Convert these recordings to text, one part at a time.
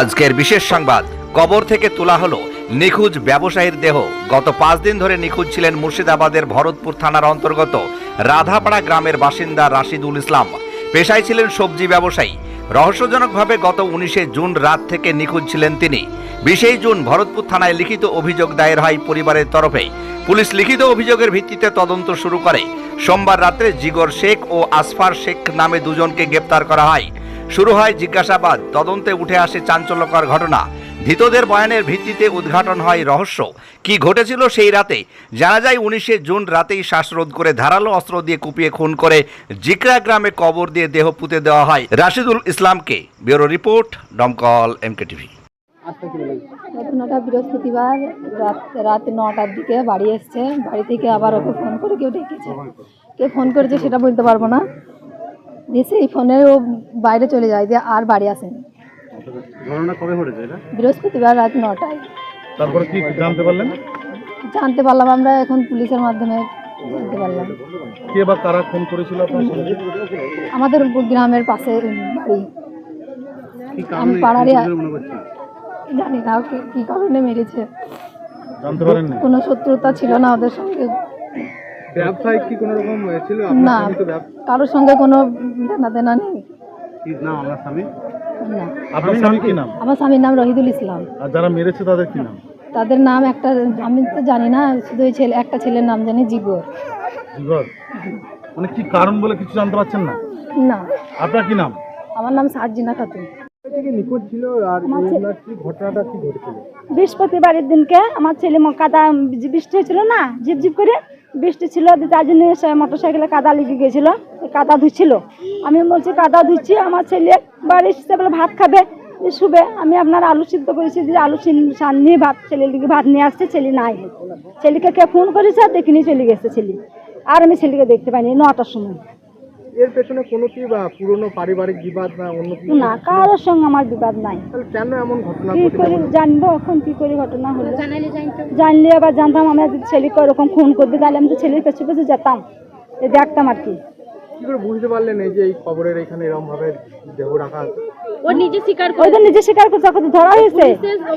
আজকের বিশেষ সংবাদ, কবর থেকে তোলা হলো নিখোঁজ ব্যবসায়ীর দেহ। গত পাঁচ দিন ধরে নিখোঁজ ছিলেন মুর্শিদাবাদের ভরতপুর থানার অন্তর্গত রাধাপাড়া গ্রামের বাসিন্দা রাশিদুল ইসলাম। পেশায় ছিলেন সবজি ব্যবসায়ী। রহস্যজনকভাবে গত উনিশে জুন রাত থেকে নিখোঁজ ছিলেন তিনি। বিশেই জুন ভরতপুর থানায় লিখিত অভিযোগ দায়ের হয় পরিবারের তরফে। পুলিশ লিখিত অভিযোগের ভিত্তিতে তদন্ত শুরু করে। সোমবার রাত্রে জিগর শেখ ও আসফার শেখ নামে দুজনকে গ্রেপ্তার করা হয়। শুরু হয় জিজ্ঞাসাবাদ। তদন্তে উঠে আসে চাঞ্চল্যকর ঘটনা। ধৃতদের বয়ানের ভিত্তিতে উদ্ঘাটন হয় রহস্য। কি ঘটেছিল সেই রাতে? জানা যায় উনিশে জুন রাতেই শ্বাসরোধ করে ধারালো অস্ত্র দিয়ে কুপিয়ে খুন করে জিকরা গ্রামে কবর দিয়ে দেহ পুঁতে দেওয়া হয় রাশিদুল ইসলামকে। ব্যুরো রিপোর্ট, দমকল, এমকে টিভি। ঘটনাটা বৃহস্পতিবার রাত রাত নটার দিকে বাড়ি এসছে। বাড়ি থেকে আবার ওকে ফোন করে কেউ ডেকেছে। কে ফোন করেছে সেটা বলতে পারব না। দিয়ে সেই ফোনে ও বাইরে চলে যায় দিয়ে আর বাড়ি আসেনি। ঘটনা কবে ঘটেছে এটা? বৃহস্পতিবার রাত নটায়। তারপরে কি জানতে পারলেন? জানতে পারলাম আমরা এখন পুলিশের মাধ্যমে জানতে পারলাম। কে বা কারা ফোন করেছিল আমাদের গ্রামের পাশে বাড়ি। আমি করছেন জানি না কী কারণে মেরেছে। কোনো শত্রুতা ছিল না ওদের সঙ্গে। ব্যবসায় কি কোনো রকম ছিল না কারোর সঙ্গে কোনো লেনা দেনা নেই। কি নাম আপনার স্বামী? না। আপনার স্বামী কি নাম? আমার স্বামীর নাম রহিদুল ইসলাম। আর যারা মেরেছে তাদের কি নাম? তাদের নাম একটা আমি তো জানি না শুধু ওই ছেলে একটা ছেলের নাম জানি জিগর। জিগর? মানে কি কারণ বলে কিছু জানতে পারছেন না? না। আপনার কি নাম? আমার নাম সার্জিনা খাতুন। থেকে নিখোঁজ ছিল আর ঘটনাটা কি ঘটেছিল? বৃহস্পতিবারের দিনকে আমার ছেলে ম- কাদা বৃষ্টি হয়েছিল না জিপ ঝিপঝিপ করে? বৃষ্টি ছিল তার জন্য মোটর সাইকেলে কাদা লেগে গেছিল কাদা ধুচ্ছিল। আমি বলছি, কাদা ধুচ্ছি, আমার ছেলে বাড়ি এসে বলে ভাত খাবে শুবে। আমি আপনার আলু সিদ্ধ করেছি যে আলু সান নিয়ে ভাত ছেলে দিকে ভাত নিয়ে আসছে, ছেলে নাই। ছেলেকে কে ফোন করেছে, আর দেখিনি চলে গেছে ছেলে। আর আমি ছেলেকে দেখতে পাইনি, নটার সময়। এর পেছনে কোনো কি বা পুরনো পারিবারিক বিবাদ না অন্য কিছু? না কারোর সঙ্গে আমার বিবাদ নাই। তাহলে কেন এমন ঘটনা কি করে জানব এখন? কি করে ঘটনা হলো? জানলে আবার জানতাম আমরা যদি ছেলেকে ওরকম খুন করবে তাহলে আমি তো ছেলের পেছনে পেছনে যেতাম। এ দেখতাম আর কি। কি করে বুঝতে পারলেন এই যে এই খবরের এখানে এরকম ভাবে দেহ রাখা? ওই নিজে স্বীকার করছে ওকে তো ধরা হয়েছে।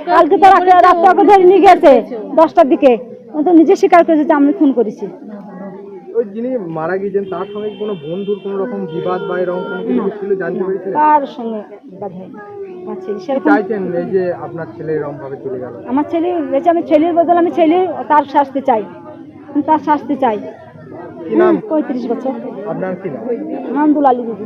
কালকে তো রাতে রাতে ওকে ধরে নিয়ে গেছে। দশটার দিকে। ও তো নিজে স্বীকার করেছে যে আমি খুন করেছি। ওই যিনি মারা গিয়েছেন তার সঙ্গে কোনো বন্ধুর কোনো রকম বিবাদ বা এরকম কোনো কিছু ছিল জানতে পেরেছিলেন? তার সঙ্গে বিবাদ হয়নি। আমার ছেলে সেরকম চাইছেন এই যে আপনার ছেলে এরকম ভাবে চলে গেল? আমার ছেলে হয়েছে আমি ছেলের বদল আমি ছেলে তার শাস্তি চাই। আমি তার শাস্তি চাই। কি নাম? পঁয়ত্রিশ বছর। আপনার কি নাম? নামদুল আলী দিদি।